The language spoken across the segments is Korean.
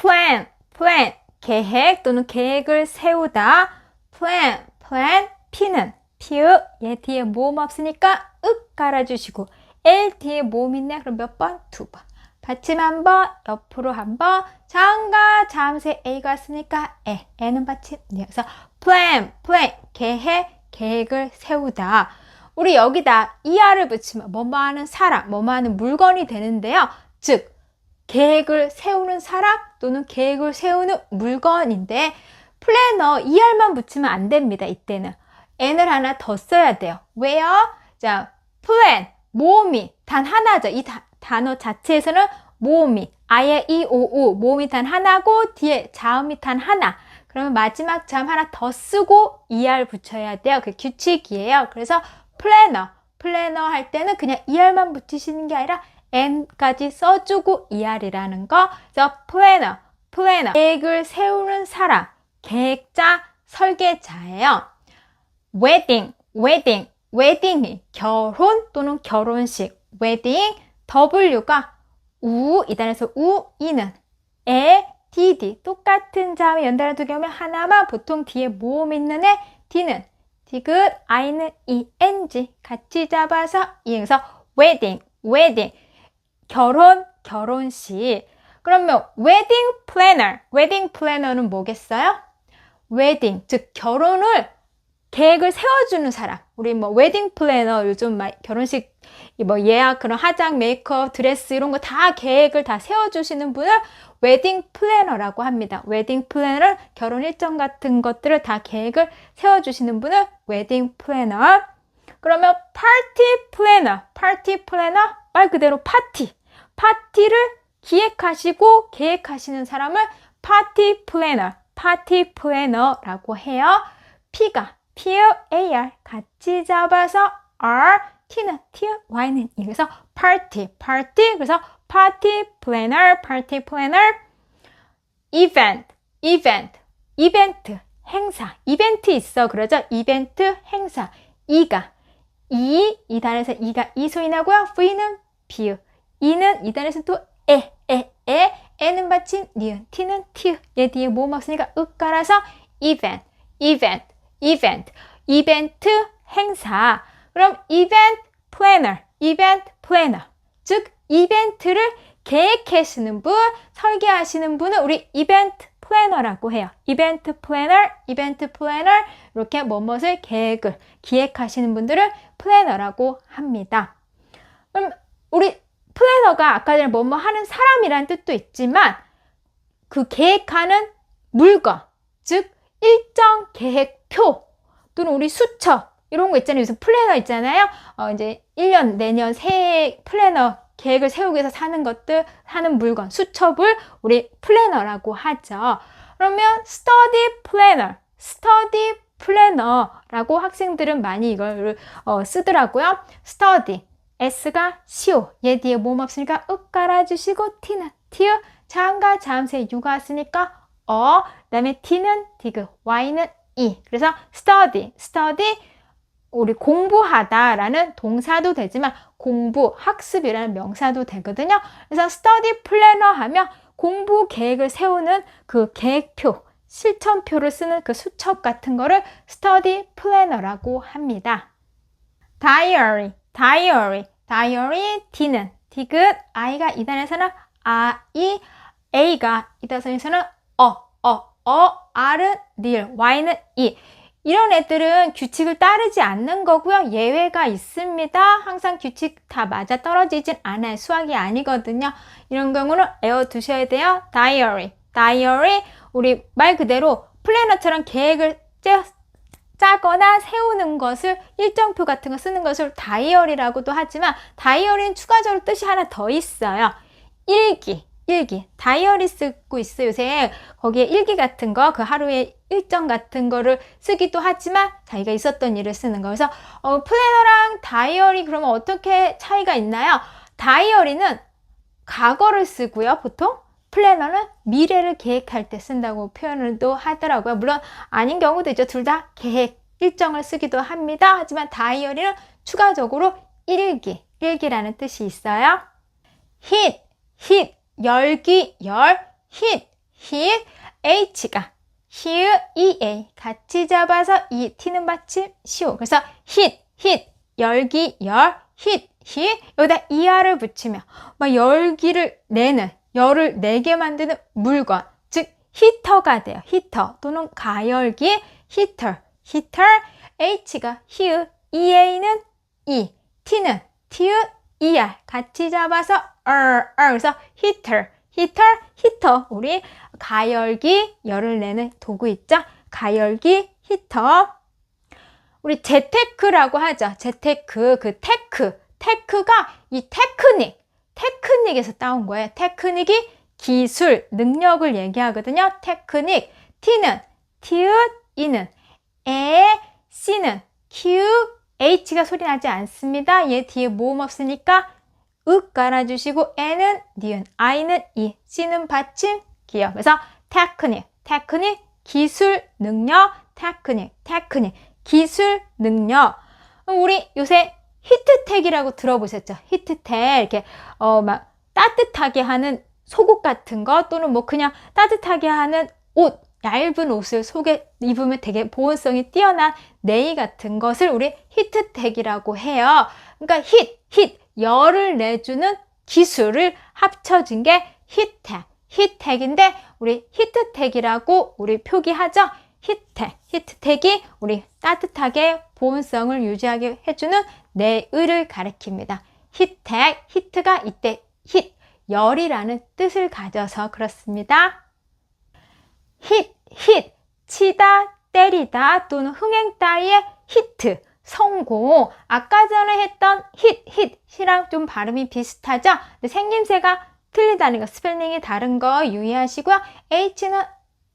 plan, plan, 계획 또는 계획을 세우다. plan, plan, P는 피읍, 얘 뒤에 모음 없으니까 윽 깔아주시고 L 뒤에 모음 있네. 그럼 몇 번? 두 번. 받침 한 번, 옆으로 한 번, 장가, 잠새 A가 쓰니까 에, N은 받침, 그래서 plan, plan, 계획, 계획을 세우다. 우리 여기다 ER을 붙이면 뭐뭐 하는 사람, 뭐뭐 하는 물건이 되는데요. 즉, 계획을 세우는 사람 또는 계획을 세우는 물건인데 플래너 ER만 붙이면 안 됩니다. 이때는 N을 하나 더 써야 돼요. 왜요? 자, plan 모음이 단 하나죠. 이 다, 단어 자체에서는 모음이 아예 이, 오, 우 모음이 단 하나고 뒤에 자음이 단 하나. 그러면 마지막 자음 하나 더 쓰고 ER 붙여야 돼요. 그 규칙이에요. 그래서 플래너, 플래너 할 때는 그냥 ER만 붙이시는 게 아니라 N까지 써주고 ER이라는 거. 그래서 플래너, 플래너. 계획을 세우는 사람, 계획자, 설계자예요. 웨딩, 웨딩, 웨딩이 결혼 또는 결혼식, 웨딩, W가 우, 이 단에서 우, 이는 에, 디디 똑같은 자음에 연달아 두개 하면 하나만 보통 뒤에 모음 있는 애, 디는 디귿, 아이는 ing 같이 잡아서 웨딩, 웨딩 결혼, 결혼식 그러면 웨딩 플래너, 웨딩 플래너는 뭐겠어요? 웨딩, 즉 결혼을 계획을 세워주는 사람. 우리 뭐 웨딩 플래너 요즘 막 결혼식 뭐 예약 그런 화장, 메이크업, 드레스 이런 거 다 계획을 다 세워주시는 분을 웨딩 플래너라고 합니다. 웨딩 플래너는 결혼 일정 같은 것들을 다 계획을 세워주시는 분을 웨딩 플래너. 그러면 파티 플래너, 파티 플래너 말 그대로 파티, 파티를 기획하시고 계획하시는 사람을 파티 플래너, 파티 플래너라고 해요. P가 P, A, R 같이 잡아서 R, T는 T, Y는 E. 그래서 party, party. 그래서 party planner, party planner. event, event, 이벤트, 행사. 이벤트 있어. 그러죠? 이벤트, 행사. 이가 이, 이 단에서 이가 이 소리 나고요. V는 비읍. 이는 이 단에서 또 에, 에, 에. 에는 받침, 니은, T는 티. 얘 뒤에 모음 없으니까 윽 깔아서 event, event. 이벤트, 이벤트 행사. 그럼 이벤트 플래너, 이벤트 플래너. 즉 이벤트를 계획하시는 분, 설계하시는 분은 우리 이벤트 플래너라고 해요. 이벤트 플래너, 이벤트 플래너 이렇게 뭐뭇을 계획을 기획하시는 분들을 플래너라고 합니다. 그럼 우리 플래너가 아까 전에 뭐뭐 하는 사람이라는 뜻도 있지만 그 계획하는 물건, 즉 일정 계획표 또는 우리 수첩 이런 거 있잖아요. 요즘 플래너 있잖아요. 어, 이제 1년 내년 새해 플래너 계획을 세우기 위해서 사는 것들, 사는 물건, 수첩을 우리 플래너라고 하죠. 그러면 study planner, study planner라고 학생들은 많이 이걸 어, 쓰더라고요. study, s가 시오, 얘 뒤에 몸 없으니까 윽 깔아주시고 t는 티어, 장과 잠새 유가 쓰니까 어, 그 다음에 T는 디귿, Y는 E. 그래서 study, study, 우리 공부하다라는 동사도 되지만 공부, 학습이라는 명사도 되거든요. 그래서 study planner 하면 공부 계획을 세우는 그 계획표, 실천표를 쓰는 그 수첩 같은 거를 study planner라고 합니다. diary, diary, diary, D는 디귿, I가 이 단에서는 I, A가 이 단에서는 어, 어, 어, R은 닐, Y는 이. 이런 애들은 규칙을 따르지 않는 거고요. 예외가 있습니다. 항상 규칙 다 맞아 떨어지진 않아요. 수학이 아니거든요. 이런 경우는 외워두셔야 돼요. 다이어리, 다이어리. 우리 말 그대로 플래너처럼 계획을 짜, 짜거나 세우는 것을 일정표 같은 거 쓰는 것을 다이어리라고도 하지만 다이어리는 추가적으로 뜻이 하나 더 있어요. 일기. 일기, 다이어리 쓰고 있어요. 요새 거기에 일기 같은 거, 그 하루의 일정 같은 거를 쓰기도 하지만 자기가 있었던 일을 쓰는 거. 그래서 어, 플래너랑 다이어리 그러면 어떻게 차이가 있나요? 다이어리는 과거를 쓰고요, 보통. 플래너는 미래를 계획할 때 쓴다고 표현을 또 하더라고요. 물론 아닌 경우도 있죠. 둘 다 계획, 일정을 쓰기도 합니다. 하지만 다이어리는 추가적으로 일기, 일기라는 뜻이 있어요. hit, hit, 열기, 열, hit, hit h가 here ea 같이 잡아서 이 t는 받침 시오. 그래서 hit hit 열기 열 hit hit 여기다 er를 붙이면 막 열기를 내는 열을 내게 만드는 물건 즉 히터가 돼요. 히터 또는 가열기 히터. 히터 h가 here ea는 e t는 t er 같이 잡아서 er, er 그래서 히터 히터 히터. 우리 가열기 열을 내는 도구 있죠? 가열기 히터. 우리 재테크라고 하죠. 재테크 그 테크. 테크가 이 테크닉 테크닉에서 따온 거예요. 테크닉이 기술 능력을 얘기하거든요. 테크닉 T는 티읕 이는 에 C는 q H가 소리 나지 않습니다. 얘 뒤에 모음 없으니까 윽 깔아주시고 N은 니은, I는 이, C는 받침, 기억. 그래서 테크닉, 테크닉, 기술, 능력, 테크닉, 테크닉, 기술, 능력. 우리 요새 히트텍이라고 들어보셨죠? 히트텍 이렇게 어 막 따뜻하게 하는 속옷 같은 거 또는 뭐 그냥 따뜻하게 하는 옷 얇은 옷을 속에 입으면 되게 보온성이 뛰어난 네이 같은 것을 우리 히트텍이라고 해요. 그러니까 힛, 힛, 열을 내주는 기술을 합쳐진 게 히텍, 히텍인데 우리 히트텍이라고 우리 표기하죠. 히텍, 히트텍이 우리 따뜻하게 보온성을 유지하게 해주는 내의를 가리킵니다. 히텍, 히트가 이때 힛, 열이라는 뜻을 가져서 그렇습니다. 힛, 힛, 치다, 때리다 또는 흥행 따위의 히트, 성공. 아까 전에 했던 힛, 힛이랑 좀 발음이 비슷하죠? 근데 생김새가 틀리다는 거, 스펠링이 다른 거 유의하시고요. H는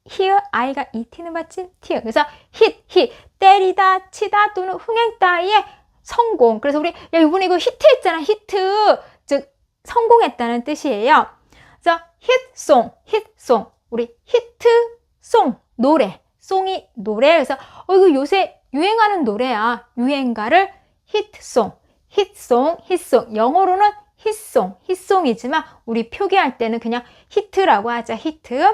here, I가 ET는 받침 T. 그래서 힛, 힛, 때리다, 치다 또는 흥행 따위의 성공. 그래서 우리, 야, 이번에 이거 히트 했잖아, 히트. 즉, 성공했다는 뜻이에요. 그래서 hit송, hit송. 우리 히트송, 노래. 송이 노래. 그래서, 어, 이거 요새 유행하는 노래야. 유행가를 히트송, 히트송, 히트송. 영어로는 히송, 히송이지만 우리 표기할 때는 그냥 히트라고 하자. 히트.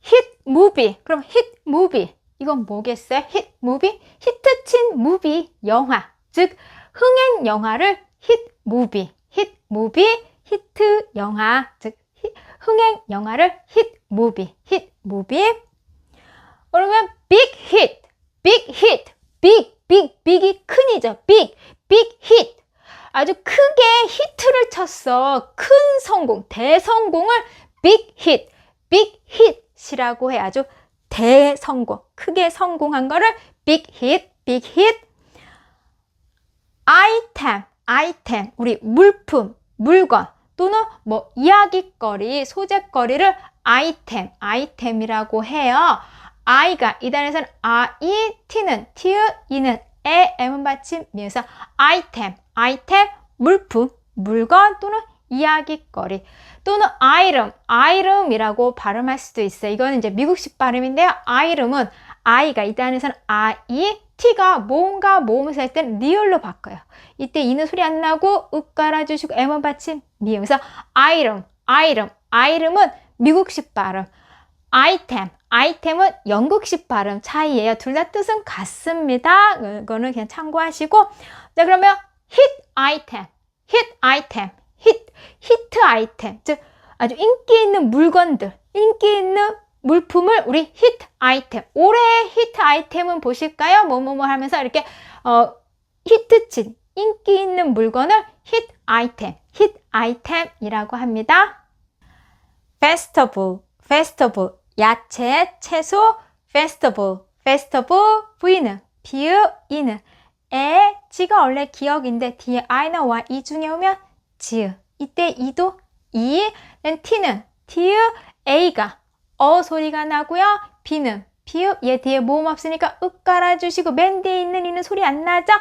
히트 무비. 그럼 히트 무비. 이건 뭐겠어요? 히트 무비? 히트 친 무비 영화. 즉 흥행 영화를 히트 무비. 히트 무비, 히트 영화. 즉 흥행 영화를 히트 무비. 히트 무비. 그러면 빅 히트. 빅 히트. 빅, 빅, 빅이 큰이죠. 빅, 빅 히트. 아주 크게 히트를 쳤어. 큰 성공, 대성공을 빅 히트, 빅 히트이라고 해. 아주 대성공, 크게 성공한 거를 빅 히트, 빅 히트. 아이템, 아이템, 우리 물품, 물건 또는 뭐 이야기거리, 소재거리를 아이템, 아이템이라고 해요. I가 이 단에서는 I, T는 T, E는 에, M은 받침, 미에서 아이템, 아이템, 물품, 물건 또는 이야기거리 또는 아이름, 아이름이라고 발음할 수도 있어요. 이거는 이제 미국식 발음인데요. 아이름은 I가 이 단에서는 I, T가 모음과 모음을 할 때는 리얼로 바꿔요. 이때 이는 소리 안 나고 윽 깔아주시고 M은 받침, 미. 그래서 아이름, 아이름, 아이름은 미국식 발음. 아이템, 아이템은 영국식 발음 차이예요. 둘 다 뜻은 같습니다. 이거는 그냥 참고하시고 자 그러면 hit 아이템, hit 아이템, hit, 히트 아이템 즉 아주 인기 있는 물건들, 인기 있는 물품을 우리 히트 아이템 올해의 히트 아이템은 보실까요? 뭐뭐뭐 하면서 이렇게 어, 히트친 인기 있는 물건을 히트 아이템, 히트 아이템이라고 합니다. festival, festival 야채, 채소, festival, festival, V는, 비읍, 이는, 에, 지가 원래 기억인데 뒤에 I나 Y 이 중에 오면 지읒. 이때 이도 이, T는 티읒, A가 어 소리가 나고요. B는 비읍, 얘 뒤에 모음 없으니까 윽 깔아주시고 맨 뒤에 있는 이는 소리 안 나죠?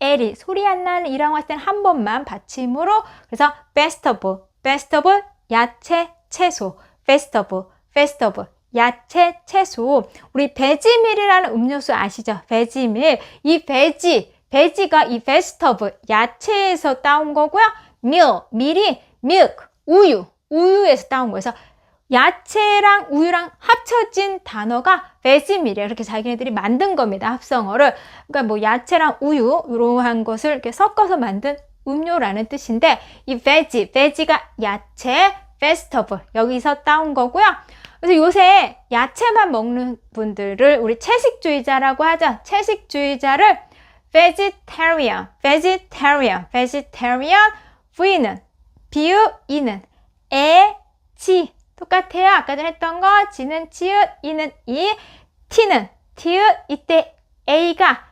L이 소리 안 나는 이라고 할 때는 한 번만 받침으로 그래서 festival, festival, 야채, 채소, festival, festival, 야채, 채소. 우리 베지밀이라는 음료수 아시죠? 베지밀. 이 베지, 베지가 이 베스터블, 야채에서 따온 거고요. 밀, 밀이 밀크, 우유, 우유에서 따온. 그래서 야채랑 우유랑 합쳐진 단어가 vegemeal이에요. 이렇게 자기네들이 만든 겁니다. 합성어를. 그러니까 뭐 야채랑 우유 이러한 것을 이렇게 섞어서 만든 음료라는 뜻인데 이 veg, veg가 야채, vegetable 여기서 따온 거고요. 그래서 요새 야채만 먹는 분들을 우리 채식주의자라고 하죠. 채식주의자를 vegetarian, vegetarian, vegetarian V는 비읍 이는 에, 지. 똑같아요. 아까 전에 했던 거 지는 지읒 이는 이 t는 티읒 이때 a가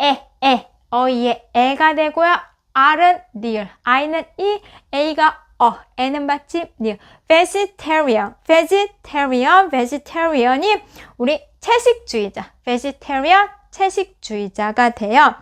에, 에. 어이의 에가 되고요. r은 리을. I는 이 a가 어. N은 받침 리을. Vegetarian. Vegetarian. Vegetarian이 우리 채식주의자. Vegetarian 채식주의자가 돼요.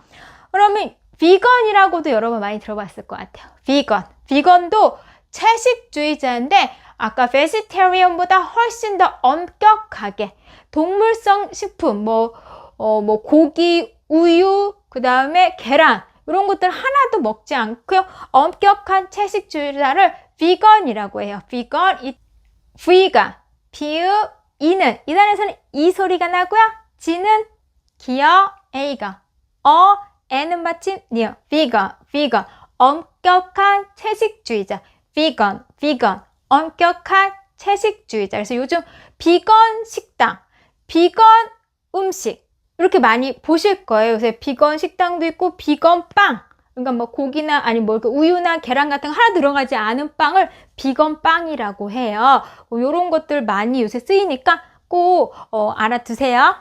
그러면 비건이라고도 여러분 많이 들어봤을 것 같아요. 비건. 비건도 채식주의자인데 아까 베지테리언보다 훨씬 더 엄격하게 동물성 식품 뭐, 어, 뭐 고기, 우유, 그 다음에 계란 이런 것들 하나도 먹지 않고요. 엄격한 채식주의자를 비건이라고 해요. 비건 이 V가 비읍 이는 이 단에서는 이 소리가 나고요. 지는 기어 A가 어 N은 마침 니어 vegan, vegan 엄격한 채식주의자 vegan, vegan 엄격한 채식주의자 그래서 요즘 비건 식당, 비건 음식 이렇게 많이 보실 거예요. 요새 비건 식당도 있고 비건 빵 그러니까 뭐 고기나 아니 뭐 우유나 계란 같은 거 하나 들어가지 않은 빵을 비건 빵이라고 해요. 뭐 이런 것들 많이 요새 쓰이니까 꼭 어, 알아두세요.